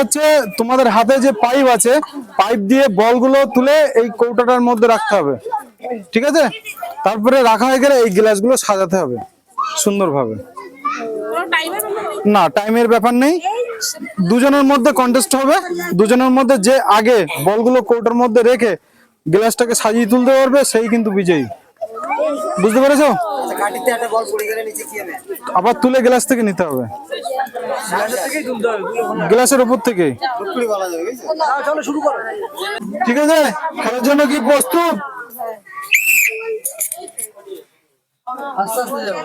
হচ্ছে তোমাদের হাতে যে পাইপ আছে পাইপ দিয়ে বলগুলো তুলে এই কৌটাটার মধ্যে রাখতে হবে। ঠিক আছে? তারপরে রাখা হয়ে গেলে এই গ্লাসগুলো সাজাতে হবে সুন্দরভাবে। না টাইমের ব্যাপার নেই। দুজনের মধ্যে কন্টেস্ট হবে। দুজনের মধ্যে যে আগে বলগুলো কৌটার মধ্যে রেখে গ্লাসটাকে সাজিয়ে তুলতে পারবে সেই কিন্তু বিজয়ী। বুঝতে পেরেছ? হবে? আবার তুলে গ্লাস থেকে নিতে হবে। গ্লাসের উপর থেকে? যাবে করো। ঠিক আছে? খেলার জন্য কি প্রস্তুত? আস্তে আস্তে যাব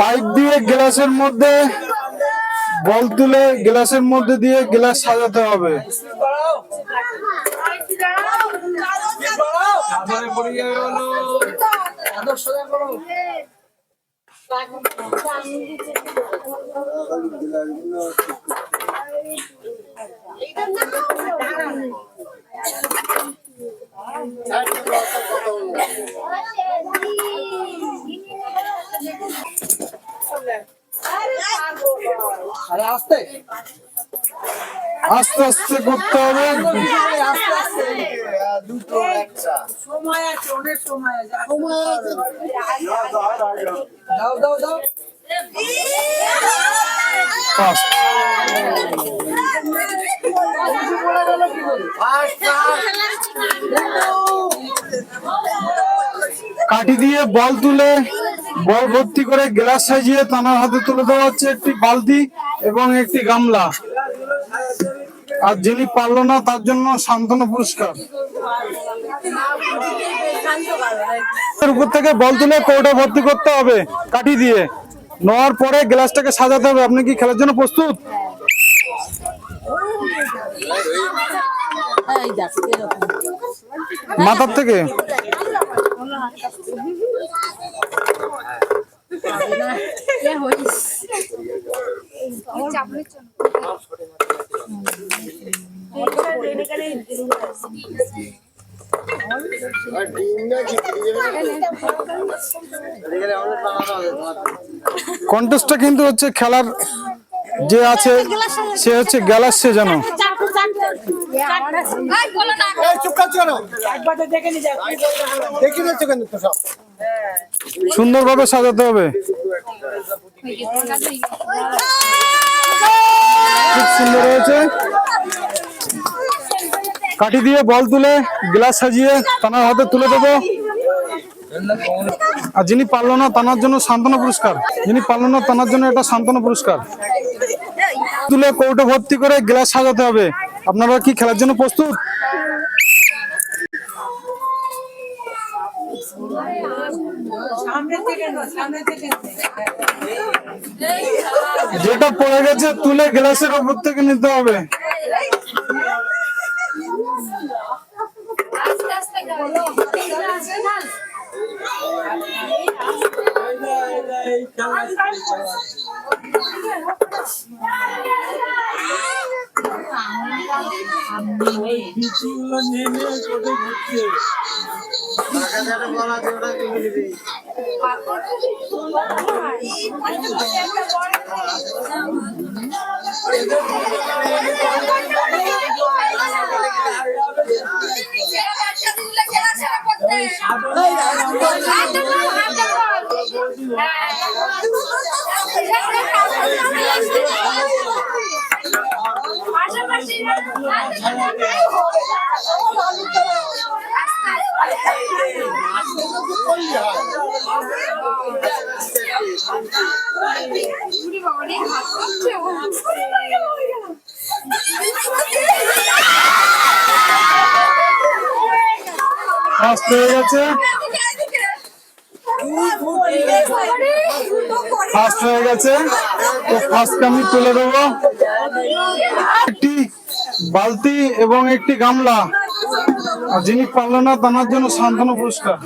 পাইপ দিয়ে গ্লাসের মধ্যে বল তুলে গ্লাসের মধ্যে দিয়ে গ্লাস সাজাতে হবে। আরে আস্তে। আস্তে আস্তে করতে হবে। আস্তে আস্তে। দুটো একটা। সময় আছে অনেক সময় আছে। দাও দাও দাও. কাঠি দিয়ে বল তুলে বল ভর্তি করে গ্লাস সাজিয়ে তানার হাতে তুলে দেওয়া হচ্ছে একটি বালতি এবং একটি গামলা। আর যিনি পারল না তার জন্য সান্ত্বনা পুরস্কার। উপর থেকে বল তুলে কৌটা ভর্তি করতে হবে, কাঠি দিয়ে। নেওয়ার পরে গ্লাসটাকে সাজাতে হবে। আপনি কি খেলার জন্য প্রস্তুত? মাথার থেকে? এ কন্টেস্টটা কিন্তু হচ্ছে খেলার যে আছে সে হচ্ছে গ্যালাস সে যেন। এই চুপ করছ কেন একবারে দেখে নি যাও দেখে নিচ্ছ কেন তো সব। সুন্দরভাবে সাজাতে হবে। খুব সুন্দর হয়েছে। কাঠি দিয়ে বল তুলে, গ্লাস সাজিয়ে তানার হাতে তুলে দেবো। আর যিনি পারল না, তানার জন্য সান্ত্বনা পুরস্কার। যিনি পারল না, তানার জন্য এটা সান্ত্বনা পুরস্কার। তুলে কৌটো ভর্তি করে গ্লাস সাজাতে হবে। আপনারা কি খেলার জন্য প্রস্তুত? যেটা পড়ে গেছে, তুলে গ্লাসের উপর থেকে নিতে হবে। Terima kasih ফার্স্ট হয়ে গেছে ফার্স্ট হয়ে গেছে। তো ফার্স্ট আমি তুলে দেবো। একটি বালতি এবং একটি গামলা। আর যিনি পারল না, তার জন্য সান্ত্বনা পুরস্কার।